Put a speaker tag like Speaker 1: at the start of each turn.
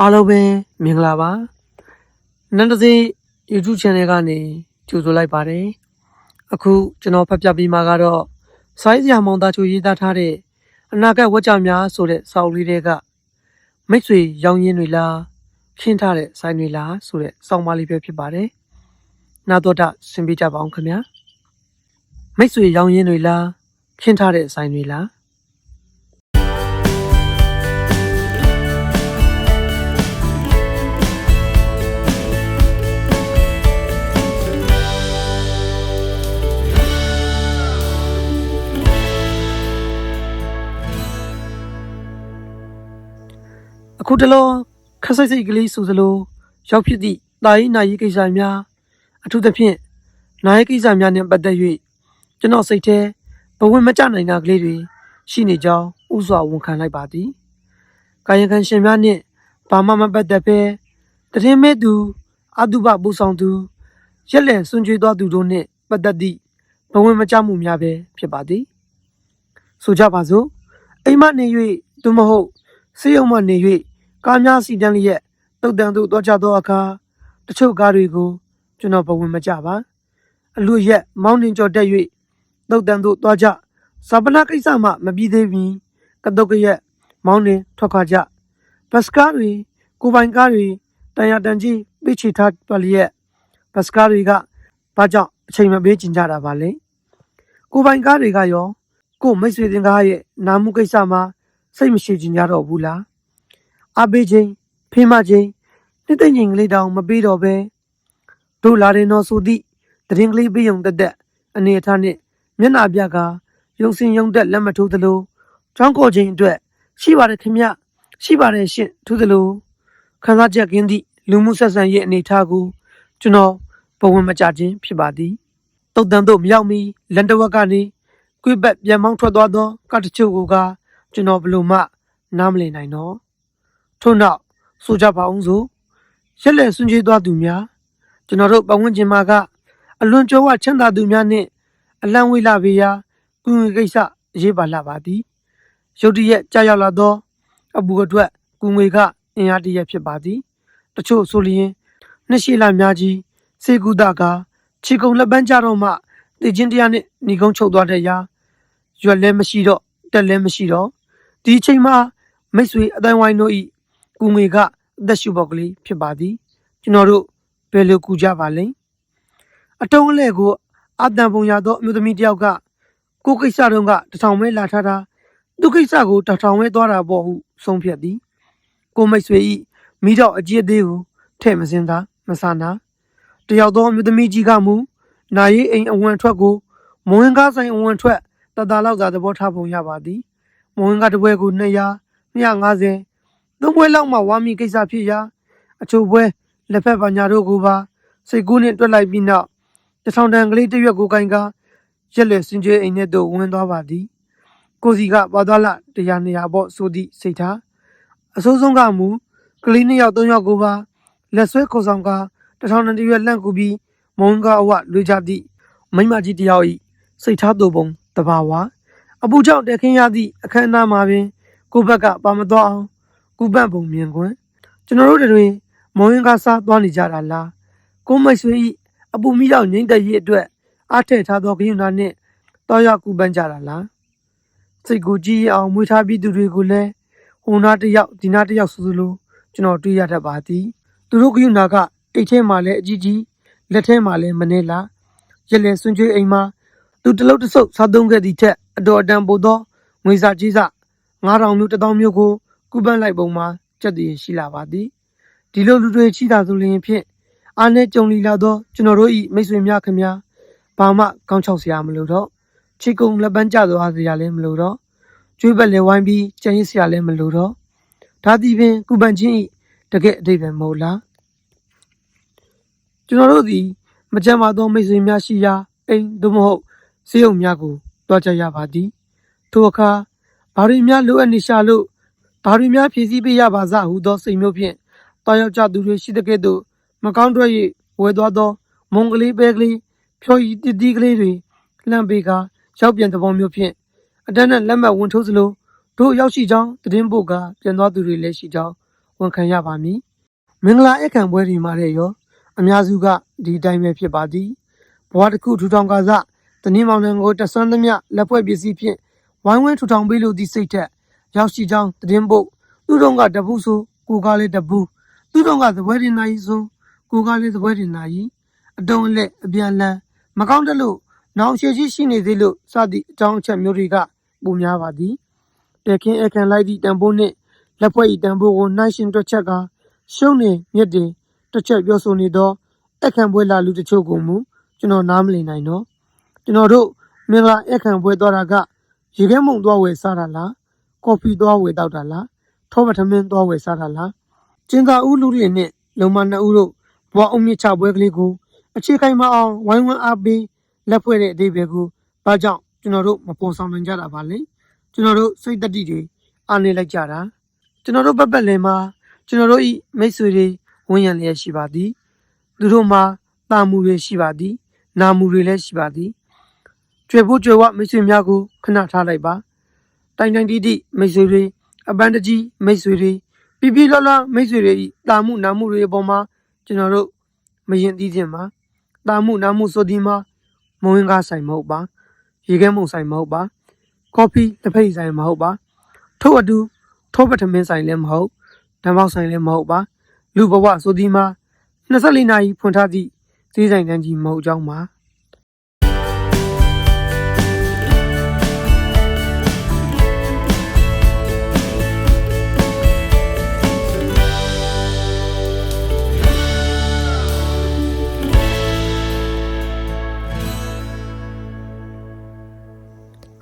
Speaker 1: အားလုံးပဲမင်္ဂလာပါနန္ဒစေ YouTube Channel ကနေကြိုဆိုလိုက်ပါတယ်အခုကျွန်တော်ဖတ်ပြပေးမှာကတော့ဆိုင်းစရာမောင်သားချိုရေးသားထားတဲ့အနာဂတ်ဝတ်ကြများဆိုတဲ့စာအုပ်လေးတွေကမိတ်ဆွေရောင်ရင်းတွေလားခင်းထားတဲ့ဆိုင်းတွေလားဆိုတဲ့စောင်းပါလေးပဲဖြစ်ပါတယ်နာတော်တာဆင်ပေးကြပါအောင်ခင်ဗျာမိတ်ဆွေရောင်ရင်းတွေလားခင်းထားတဲ့ဆိုင်းတွေလား အခုတလောခက်စိတ်စိတ်ကလေးဆိုသလိုရောက်ဖြစ်သည့်တာရေးနာရေးကိစ္စများအထူးသဖြင့်နာရေးကိစ္စများနဲ့ပတ်သက်၍ကျွန်တော်စိတ်ထဲဘဝင်မကျနိုင်တာကလေးတွေရှိနေကြောင်းဥစွာဝန်ခံလိုက်ပါသည်ကာယကံရှင်များနှင့်ဘာမှမပတ်သက်ပဲတရင်မဲ့သူအတုပပူဆောင်သူရက်လက်ဆွန်ကြွေးသောသူတို့နှင့်ပတ်သက်သည့်ဘဝင်မကျမှုများပဲဖြစ်ပါသည်ဆိုကြပါစို့အိမ်မနေ၍သို့မဟုတ်စေယုံမှနေ၍ ကားများစီတန်းလျက်တုတ်တန်သို့တောချသောအခါတချို့ကားတွေကိုကျွန်တော်ဘဝင်မကြပါအလူရက်မောင်းနှင်ကြော်တက်၍တုတ်တန်သို့သွားကြဇပနာကိစ္စမှမပြီးသေးမီကတုတ်ကရက်မောင်းနှင်ထွက်ခွာကြဘတ်စကားတွေကိုပိုင်ကားတွေတန်ရတန်ကြီးပိတ်ချထားပါလျက်ဘတ်စကားတွေကဘာကြောင့်အချိန်မပေးကျင်ကြတာပါလဲကိုပိုင်ကားတွေကရောကိုမိတ်ဆွေတင်ကားရဲ့နာမှုကိစ္စမှာစိတ်မရှိကြင်ကြတော့ဘူးလား အဘေးချင်းဖေးမချင်းနှစ်သိမ့်ငင်ကလေးတောင်မပေးတော့ပဲတို့လာတယ်နော်ဆိုသည့်တရင်ကလေးပေးုံတက်တက်အနေအထားနဲ့မျက်နှာပြကရုံစင်ရုံတက်လက်မထိုးသလိုချောင်းကိုချင်းအတွက်ရှိပါတယ်ခင်ဗျရှိပါတယ်ရှင်ထူးသလိုခန်းစားချက်ကင်းသည့်လူမှုဆက်ဆံရေးအနေအထားကိုကျွန်တော်ဘဝင်မကြခြင်းဖြစ်ပါသည်တုတ်တန်တို့မရောက်မီလန်တဝက်ကနေကွေ့ဘက်ပြန်မောင်းထွက်သွားသောကတချို့ကကျွန်တော်ဘယ်လို့မှနားမလည်နိုင်တော့ ထို့နောက်ဆိုကြပါအောင်စို့ရက်လက်ဆွန့်ချေးသွားသူများကျွန်တော်တို့ပတ်ဝန်းကျင်မှာကအလွန်ကြွယ်ဝချမ်းသာသူများနှင့်အလံဝေးလာပေရာကုငွေကိစ္စအရေးပါလာပါသည်ရုတ်တရက်ကြာရောက်လာသောအပူအတွက်ကုငွေကအင်အားတရက်ဖြစ်ပါသည်တချို့ဆိုလျင်နှစ်ရှိလာများကြီးစေကူတာကခြေကုံလက်ပန်းကြတော့မှတည်ချင်းတရားနှင့်ညီကုန်းချုပ်သွားတဲ့ရာရွက်လည်းမရှိတော့တက်လည်းမရှိတော့ဒီအချိန်မှာမိတ်ဆွေအတိုင်းဝိုင်းတို့ဤ ကူငွေကအသက်ရှူပေါက်ကလေးဖြစ်ပါသည်ကျွန်တော်တို့ဘယ်လိုကူကြပါလဲအတုံးအလဲကိုအတန်ပုံရသောအမျိုးသမီးတစ်ယောက်ကကိုယ်ကိစ္စတုန်းကတထောင်ပဲလာထားတာသူကိစ္စကိုတထောင်ပဲသွားတာပေါ့ဟုဆုံးဖြတ်သည်ကိုမိတ်ဆွေဤမိတော့အကြီးအသေးကိုထဲ့မစင်းသာမဆနာတယောက်သောအမျိုးသမီးကြီးကမူနာရီအိမ်အဝင်ထွက်ကိုမဝင်ကားဆိုင်အဝင်ထွက်တသားလောက်သာသဘောထားပုံရပါသည်မဝင်ကတပွဲကို200 250 သုံးပွဲလောက်မှဝါမီကိစ္စဖြစ်ရာအချို့ပွဲလက်ဖက်ပါညာတို့ကိုပါစိတ်ကူးနဲ့တွက်လိုက်ပြီးနောက်တထောင်တန်ကလေးတစ်ရွက်ကိုကင်ကားရက်လက်စင်ကြဲအိမ်ထဲသို့ဝင်သွားပါသည်ကိုစီကပါသွားလာတရားနေရာပေါ့ဆိုသည့်စိတ်ထားအစိုးဆုံးကမူကလေးနှစ်ယောက်သုံးယောက်ကိုပါလက်ဆွဲခေါ်ဆောင်ကာတထောင်တန်တစ်ရွက်လန့်ကူပြီးမုံကားအဝလွေကြသည့်မိမကြီးတယောက်ဤစိတ်ထားသူပုံတဘာဝအပူကြောင့်တက်ခင်းရသည့်အခမ်းအနားမှာပင်ကိုယ့်ဘက်ကပါမသွားအောင် ကုပတ်ပုံမြင်ကွန်းကျွန်တော်တို့တွေမောင်ရင်ကားစားသွားနေကြတာလားကိုမိတ်ဆွေဤအပူမိရောက်ငိမ့်တဲ့ရေးအတွက်အားထည့်ထားသောခရုဏာနှင့်တောရောက်ကုပန်းကြတာလားစိတ်ကိုကြည်အောင်မွေးထားပြီးသူတွေကိုလည်းဟိုနာတစ်ယောက်ဒီနာတစ်ယောက်ဆိုသလိုကျွန်တော်တွေ့ရတတ်ပါသည်သူတို့ခရုဏာကအိတ်ထဲမှာလည်းအကြီးကြီးလက်ထဲမှာလည်းမနေလားရက်လေဆွန်ချွေးအိမ်မှာသူတလုံးတစ်စုပ်စားသုံးခဲ့သည့်ထက်အတော်အတန်ပိုသောငွေစာကြီးစ9000မျိုး1000မျိုးကို ကုပန်းလိုက်ပုံမှာစက်တည်ရှိလာပါသည်ဒီလိုလူတွေရှိတာဆိုရင်ဖြင့်အားနဲ့ကြုံလီလာသောကျွန်တော်တို့ဤမိတ်ဆွေများခင်များဘာမှကောင်းချောက်စရာမလိုတော့ချီကုံလက်ပန်းကျသွားစရာလည်းမလိုတော့ကျွေးပက်လေဝိုင်းပြီးကြံရစ်စရာလည်းမလိုတော့ဒါသည်ပင်ကုပန်းချင်းဤတကယ်အတိတ်ပဲမဟုတ်လားကျွန်တော်တို့သည်မကြမ်းပါသောမိတ်ဆွေများရှိရာအိမ်သို့မဟုတ်စေယုံများကိုတွားကြရပါသည်ထိုအခါဘာတွေများလိုအပ်နေရှာလို့ ဘာတွေများဖြည့်ဆည်းပေးရပါစဟုသောစိတ်မျိုးဖြင့်တွားရောက်ကြသူတွေရှိတဲ့ကဲ့သို့မကောင်းတွေ့၍ဝယ်သွားသောမုံကလေးပဲကလေးဖြော်ရည်တည်တည်ကလေးတွေလှမ်းပေးကရောက်ပြန်သဘောမျိုးဖြင့်အတန်းနဲ့လက်မှတ်ဝင်ထိုးစလိုတို့ရောက်ရှိကြောင်းသတင်းပို့ကပြန်သွားသူတွေလည်းရှိကြောင်းဝန်ခံရပါမည်မင်္ဂလာအခမ်းပွဲဒီမှာတဲ့ရော အများစုကဒီအတိုင်းပဲဖြစ်ပါသည်ဘဝတစ်ခုထူထောင်ကာစတနည်းမောင်နှံကိုတဆွမ်းသမျှလက်ဖွဲ့ပစ္စည်းဖြင့်ဝိုင်းဝန်းထူထောင်ပေးလို့ဒီစိတ်ထက် ရောက်ရှိကြောင်းတည်င်းဖို့သူတို့ကတပူးဆိုကိုကားလေးတပူးသူတို့ကသပွဲတင်နိုင်ဆိုကိုကားလေးသပွဲတင်နိုင်အတုံးအလက်အပြန်လန်းမကောင်းတဲ့လို့နောင်ရှည်ရှိရှိနေသေးလို့စသည့်အကြောင်းအချက်မျိုးတွေကပုံများပါသည်တကင်းအခမ်းလိုက်သည့်တန်ဖိုးနှင့်လက်ဖွဲ့ဤတန်ဖိုးကိုနှိုင်းရှင်တွက်ချက်ကရှုံးနေမြစ်တင်တစ်ချက်ပြောဆိုနေသောအခမ်းပွဲလာလူတချို့ကိုမူကျွန်တော်နားမလည်နိုင်တော့ကျွန်တော်တို့မင်္ဂလာအခမ်းပွဲသွားတာကရေခဲမုံသွားဝယ်စားတာလား ကော်ဖီသွားဝယ်တောက်တာလားထောပထမင်းသွားဝယ်စားတာလားကျင်းသာဦးလူတွေနဲ့လုံမနှစ်ဦးတို့ဘွားအုံမြင့်ချပွဲကလေးကိုအခြေခိုင်မအောင်ဝိုင်းဝန်းအားပေးလက်ဖွဲ့တဲ့အသေးပဲကိုဘာကြောင့်ကျွန်တော်တို့မပေါ်ဆောင်နိုင်ကြတာပါလဲကျွန်တော်တို့စိတ်တတိတွေအားနေလိုက်ကြတာကျွန်တော်တို့ပတ်ပတ်လည်မှာကျွန်တော်တို့ဤမိတ်ဆွေတွေဝန်ရံလျက်ရှိပါသည်သူတို့မှာတာမှုတွေရှိပါသည် နာမှုတွေလည်းရှိပါသည်ကျွေဖို့ကျွေဝမိတ်ဆွေများကိုခဏထားလိုက်ပါ တိုင်တိုင်တီးတီးမိတ်ဆွေတွေအပန်းတကြီးမိတ်ဆွေတွေပြပြလောလောမိတ်ဆွေတွေဤတာမှုနာမှုတွေအပေါ်မှာကျွန်တော်တို့မရင်သီးခြင်းပါတာမှုနာမှုဆိုဒီမှာမဝင်းကားဆိုင်မဟုတ်ပါရေခဲမုံဆိုင်မဟုတ်ပါကော်ဖီတစ်ဖိတ်ဆိုင်မဟုတ်ပါထို့အတူထိုးပထမင်းဆိုင်လည်းမဟုတ်ဓမ္မောက်ဆိုင်လည်းမဟုတ်ပါလူဘဝဆိုဒီမှာ24နာရီဖွင့်ထားသည့်ဈေးဆိုင်တန်းကြီးမဟုတ်ကြောင်းပါ